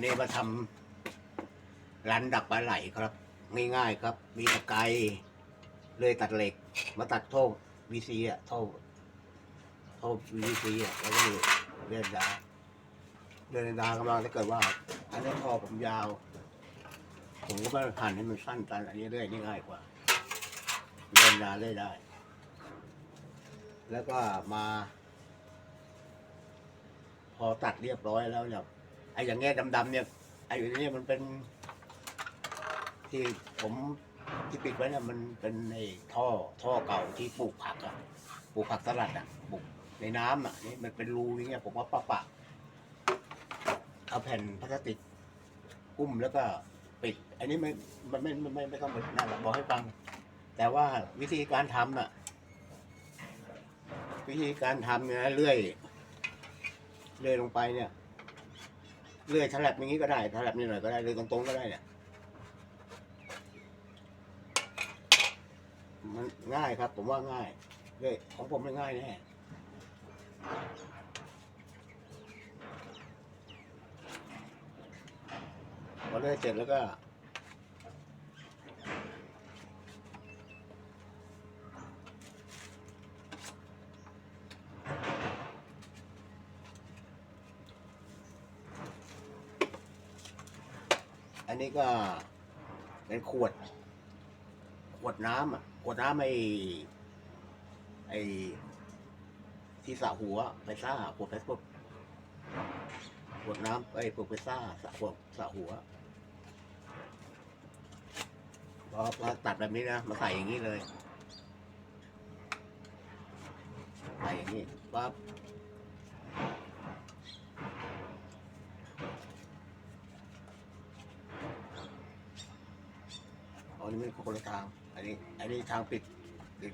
วันนี้มาทำร้านดักปลาไหลครับง่ายๆครับ มีตะไคร้เลยตัดเหล็ก มาตัดโท่วีซีอะโท่โท่วีซีอะแล้วก็เลื่อนดาเลื่อนดากำลังถ้าเกิดว่า อันนี้พอผมยาว ผมก็ไม่หั่นให้มันสั้นตันอันนี้เลื่อยง่ายกว่าเลื่อนดาเลื่อยได้ แล้วก็มา พอตัดเรียบร้อยแล้วเนี่ย อ้อย่างเงี้ยดำๆเนี่ยไอ้อย่างเนี้ยมันเป็นที่ผมที่ปิดไว้เนี่ยมันเป็นไอ้ท่อท่อเก่าที่ปลูกผักอะปลูกผักสลัดอะปลูกในน้ำอะนี่มันเป็นรูอย่างเงี้ยผมว่าปะปะเอาแผ่นพลาสติกกุ้มแล้วก็ปิด อันนี้ไม่มันไม่ไม่ไม่ไมต้องนั่นหรอกบอกให้ฟัง แต่ว่าวิธีการทำอะวิธีการทำเนี่ยเลื่อยเลื่อยลงไปเนี่ย เลื่อยฉลับอย่างนี้ก็ได้ฉลับนี้หน่อยก็ได้เลื่อยตรงๆก็ได้เนี่ยมันง่ายครับ ผมว่าง่ายเลยของผมไม่ง่ายแน่พอเลื่อยเสร็จแล้วก็ อันนี้ก็เป็นขวด ขวดน้ำอะ ขวดน้ำไอ้ไอ้ที่สระหัวไปซ่าขวดไปพวกขวดน้ำไอ้พวกไปซ่าสระขวดสระหัวพอพอตัดแบบนี้นะมาใส่อย่างนี้เลย ใส่อย่างนี้ปั๊บ อ๋อนี่ไม่คนละทาง อันนี้ อันนี้ทางปิดปิด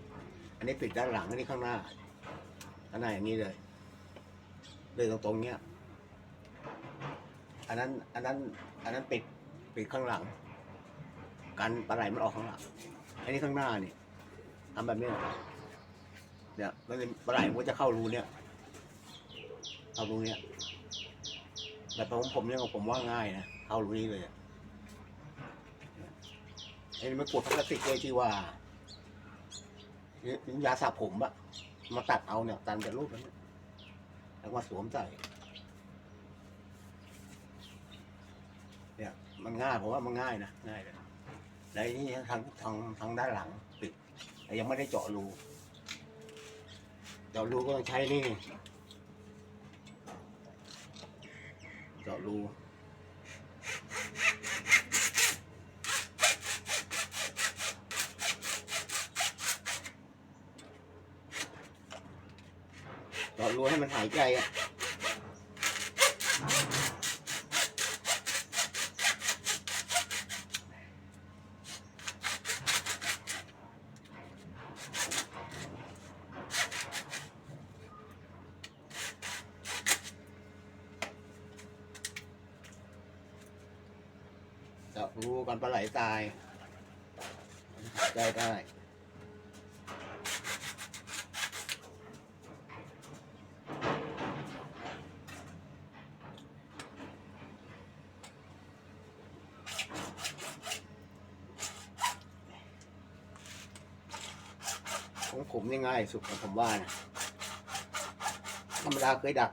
อันนี้ปิดด้านหลัง อันนี้ข้างหน้าข้างหน้าอย่างนี้เลย เลยตรงตรงเนี้ย อันนั้น อันนั้น อันนั้นปิด ปิดข้างหลัง กันปลาไหลมันออกข้างหลัง อันนี้ข้างหน้านี่ทำแบบนี้ เนี่ยมันปลาไหลมันจะเข้ารูเนี่ยเข้ารูเนี่ยแต่ผมผมเนี่ยผมว่าง่ายนะ เข้ารูนี้เลยอะ ไอ้นี่มันกดพลาสติกเลยที่ว่า ยาสระผมอะมาตัดเอาเนี่ยตันแต่รูปนั้นเนี่ยแล้วมาสวมใส่ เนี่ย มันง่ายผมว่ามันง่ายนะง่ายเลยแล้วนี่ทางทางทางด้านหลังปิดแต่ยังไม่ได้เจาะรูเจาะรูก็ต้องใช้นี่เจาะรู เจาะรูให้มันหายใจอะเจาะรูกันปลาไหลตายหายใจได้ ของผมนี่ง่ายสุดของผมว่านะธรรมดาเคยดัก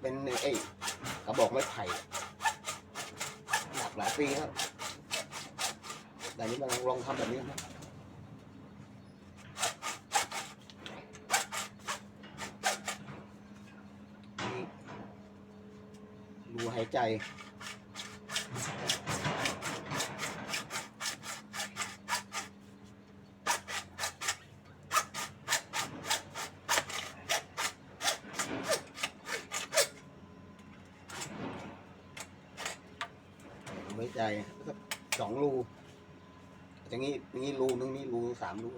เป็นไอ้กระบอกไม้ไผ่ดักหลายปีแล้วแต่นี้มาลองลองทำแบบนี้นะรูหายใจ ใจสองรูอย่างนี้อย่างนี้รูนึงนี่รูสามรู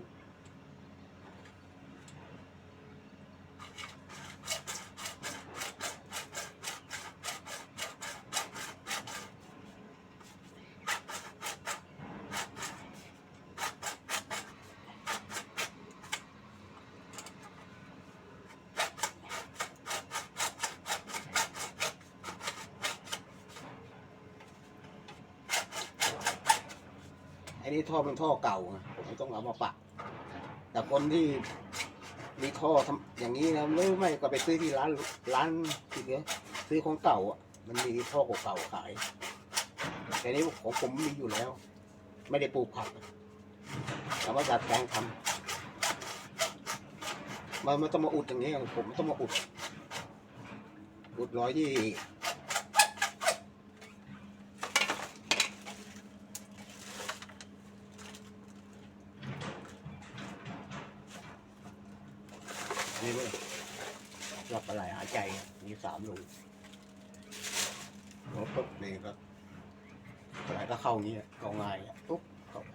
นี้ท่อเป็นท่อเก่าไงผมต้องเอามาปะแต่คนที่มีท่อทำอย่างนี้นะไม่ไม่ก็ไปซื้อที่ร้านร้านที่เนี้ยซื้อของเก่าอะ มันมีท่อเก่าขาย แต่นี้ของผมมีอยู่แล้ว ไม่ได้ปลูกผักแต่ว่าดัดแปลงทำมันมันต้องมาอุดอย่างนี้ผมต้องมาอุดอุดร้อยที่ นี่เลยรอบอะไรหายใจอะมี สามรูรถปุ๊บนี่ก็อะไรก็เข้าอย่างนี้อะเข้าง่ายอะปุ๊บเข้าไป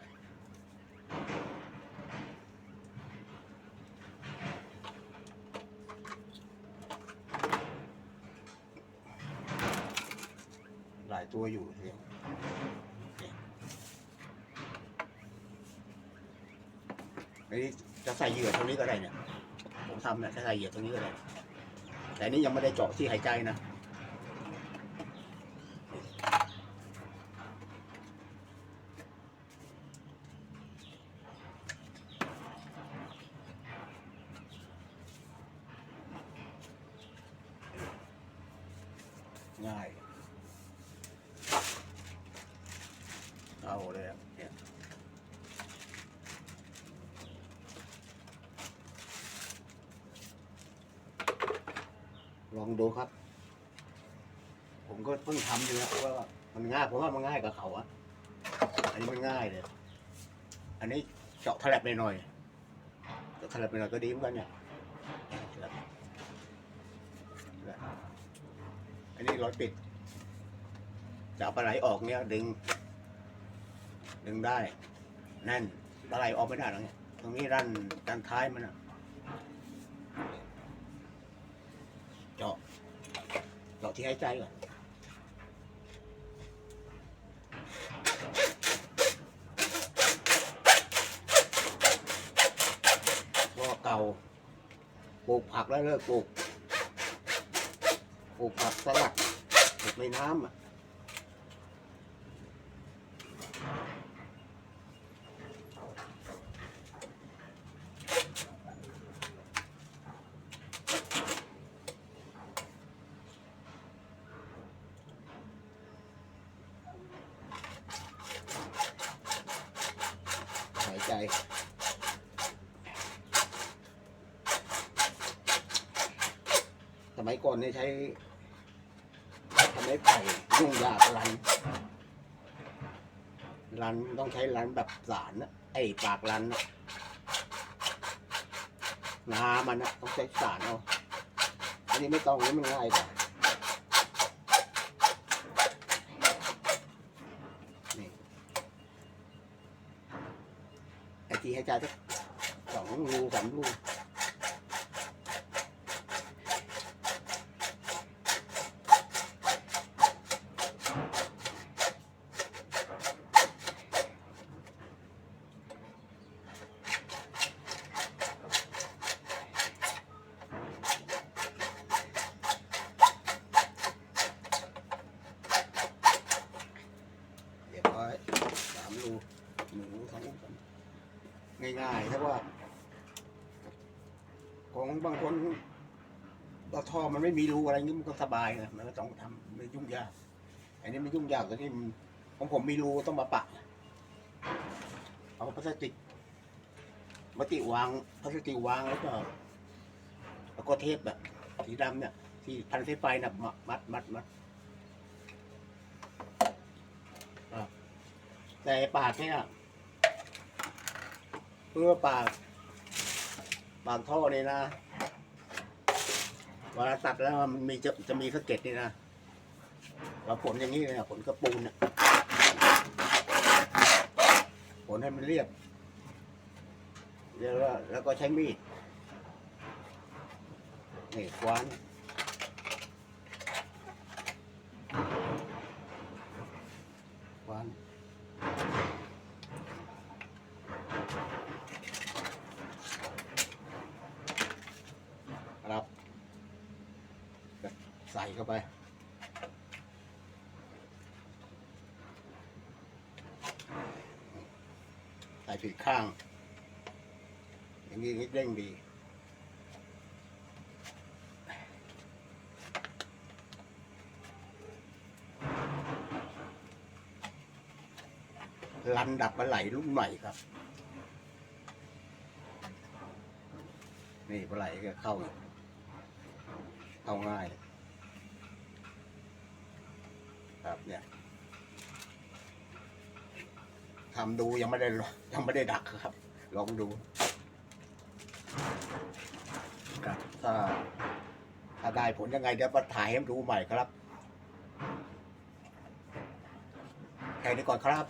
หลายตัวอยู่เสียงไอ้นี่จะใส่เหยื่อตรงนี้ก็ได้เนี่ย ผมทำเนี่ยจะใส่เหยื่อตรงนี้ก็ได้ แต่นี่ยังไม่ได้เจาะที่หายใจนะง่าย เอาเลยเนี่ย ลองดูครับ ผมก็เพิ่งทำอยู่นะว่ามันง่ายผมว่ามันง่ายกับเขาอะอันนี้มันง่ายเลย อันนี้เจาะถลับไปหน่อยเจาะถลับไปหน่อยก็ดีเหมือนกันเนี่ยอันนี้ร้อยปิดจะเอาปลาไหลออกเนี่ยดึง ดึงได้ แน่นปลาไหลออกไม่ได้หรอกเนี่ยตรงนี้ด้านด้านท้ายมันอะ เจาะเจาะ ที่หายใจก่อนพ่อเก่าปลูกผักแล้วเลิกปลูกปลูกผักสลัดปลูกในน้ำอะหายใจ สมัยก่อนเนี่ยใช้ทำไม้ไผ่ยุ่งยากรันรันต้องใช้รันแบบสารนะไอ้ปากรันนะงามันนะต้องใช้สารเอาอันนี้ไม่ต้องนี่มันง่ายกว่าไอที่ให้ใจสักสองรูสามรู เรียบร้อยสามรูหนึ่งรูสองรูสาม ง่ว่า ของบางคนเราท่อมันไม่มีรูอะไรนี้มันก็สบายนะมันก็ต้องทำไม่ยุ่งยาก อันนี้ไม่ยุ่งยากแต่ที่ของผมมีรูต้องมาปะ เอาพลาสติกมาติวางพลาสติกวางแล้วก็แล้วก็เทปแบบสีดำเนี่ย ที่พันสายไฟนะมัดมัดมัดมัดแต่ปากเนี่ย เพื่อปาก ปากท่อนี่นะเวลาตัดแล้วมันมีจะจะมีสะเก็ดนี่นะเราผลอย่างนี้เลยนะผลกระปูนเนี่ยผลให้มันเรียบแล้วแล้วก็ใช้มีดนี่คว้านควาน ครับใส่เข้าไป น ใส่ผิดข้าง อย่างนี้เร่งดีลันดับปลาไหลรุ่นใหม่ครับ นี่ปลาไหลก็เข้า เข้าง่าย ครับเนี่ย ทำดูยังไม่ได้ยังไม่ได้ดักครับ ลองดูครับถ้าถ้าได้ผลยังไงเดี๋ยวมาถ่ายให้ดูใหม่ครับ แค่นี้ก่อนครับ